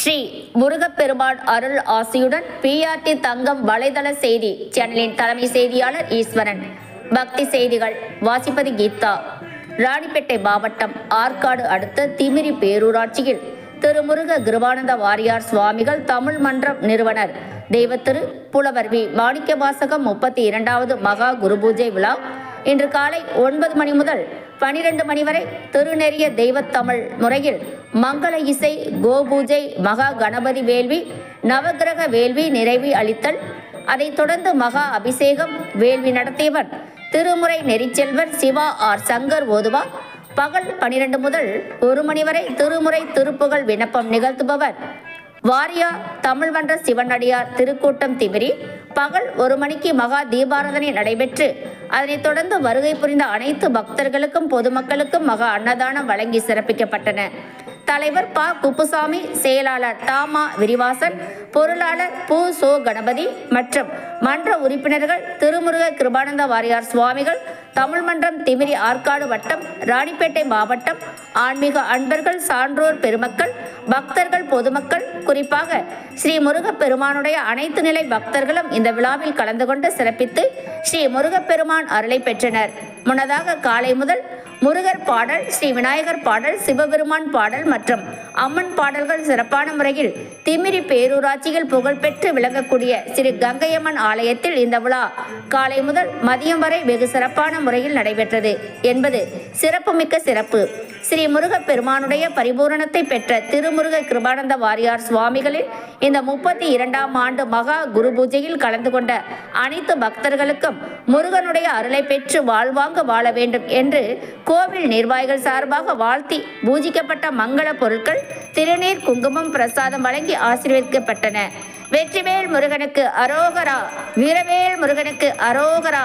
ஸ்ரீ முருகப்பெருமான் அருள் ஆசியுடன் BRT தங்கம் வலைதள செய்தி சேனலின் தலைமை செய்தியாளர் ஈஸ்வரன். பக்தி செய்திகள் வாசிப்பது கீதா. ராணிப்பேட்டை மாவட்டம் ஆற்காடு அடுத்த திமிரி பேரூராட்சியில் திருமுருக கிருபானந்த வாரியார் சுவாமிகள் தமிழ் மன்றம் நிறுவனர். தெய்வத்திரு புலவர் வி. மாணிக்கவாசகம் முப்பத்தி இரண்டாவது மகா குருபூஜை விழா இன்று காலை ஒன்பது மணி முதல் பனிரெண்டு மணி வரை திருநெறிய தெய்வத்தமிழ் முறையில் மங்கள இசை கோபூஜை மகா கணபதி வேள்வி நவக்கிரக வேள்வி நிறைவு அளித்தல் அதைத் தொடர்ந்து மகா அபிஷேகம் வேள்வி நடத்தியவர் திருமுறை நெறிச்செல்வர் சிவா ஆர் சங்கர் ஓதுவா. பகல் பனிரெண்டு முதல் ஒரு மணி வரை திருமுறை திருப்புகள் விண்ணப்பம் நிகழ்த்துபவர் வாரியா தமிழ்மன்ற சிவனடியார் திருக்கூட்டம் திமிரி பகல் ஒரு மணிக்கு மகா தீபாராதனை நடைபெற்று அதனைத் தொடர்ந்து வருகை புரிந்த அனைத்து பக்தர்களுக்கும் பொதுமக்களுக்கும் மகா அன்னதானம் வழங்கி சிறப்பிக்கப்பட்டன. தலைவர் ப. குப்புசாமி செயலாளர் தாமா விரிவாசன் பொருளாளர் பு. சோ. கணபதி மற்றும் மன்ற உறுப்பினர்கள் திருமுருக கிருபானந்த வாரியார் சுவாமிகள் தமிழ் மன்றம் திமிரி ஆற்காடு வட்டம் ராணிப்பேட்டை மாவட்டம் ஆன்மீக அன்பர்கள் சான்றோர் பெருமக்கள் பக்தர்கள் பொதுமக்கள் குறிப்பாக ஸ்ரீ முருகப்பெருமானுடைய அனைத்து நிலை பக்தர்களும் இந்த விழாவில் கலந்து கொண்டு சிறப்பித்து ஸ்ரீ முருகப்பெருமான் அருளை பெற்றனர். முன்னதாக காலை முதல் முருகர் பாடல் ஸ்ரீ விநாயகர் பாடல் சிவபெருமான் பாடல் மற்றும் அம்மன் பாடல்கள் சிறப்பான முறையில் திமிரி பேரூராட்சியில் புகழ்பெற்று விளங்கக்கூடிய ஸ்ரீ கங்கையம்மன் ஆலயத்தில் இந்த விழா காலை முதல் மதியம் வரை வெகு சிறப்பான முறையில் நடைபெற்றது என்பது சிறப்புமிக்க சிறப்பு. ஸ்ரீ முருகப் பெருமானுடைய பரிபூரணத்தை பெற்ற திருமுருக கிருபானந்த வாரியார் சுவாமிகளின் இந்த முப்பத்தி இரண்டாம் ஆண்டு மகா குரு பூஜையில் கலந்து கொண்ட அனைத்து பக்தர்களுக்கும் முருகனுடைய அருளை பெற்று வாழ்வாங்க வாழ வேண்டும் என்று கோவில் நிர்வாகிகள் சார்பாக வாழ்த்தி பூஜிக்கப்பட்ட மங்கள பொருட்கள் திருநீர் குங்குமம் பிரசாதம் வழங்கி ஆசீர்வதிக்கப்பட்டன. வெற்றிவேல் முருகனுக்கு அரோகரா வீரவேல் முருகனுக்கு அரோகரா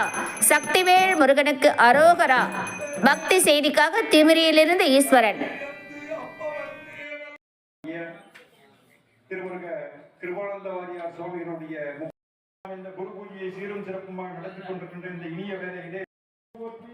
சக்திவேல் முருகனுக்கு அரோகரா பக்தி செய்திக்காக திமிரியிலிருந்து ஈஸ்வரன். திருமுருக கிருபானந்த வாரியார் இந்த குரு பூஜையை சீரும் சிறப்புமாக நடத்தி கொண்டிருக்கின்ற இந்த இனிய வேலையிலே போற்றி,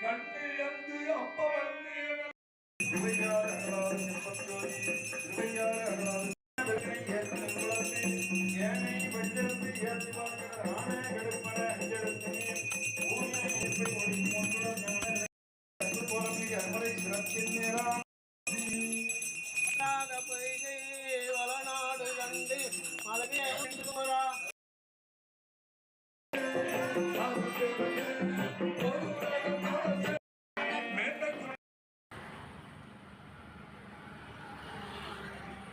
கண்டு எந்து அப்பவல்லி திருவையார் அகலாது திருப்பத்தோதி திருவையார் அகலாது ஏனை வஞ்சரத்து ஏற்றி பார்க்கிற ஆணைய கடுப்பட அஞ்செடுத்தனையும் ஊரினை இயற்பை ஒடுக்கி ஒன்றுடன் ஞான அன்பு போலமே அன்பரை சிறப்பின் நேரா பொய்கை வளநாடு கண்டு மலமே போரா Thank you.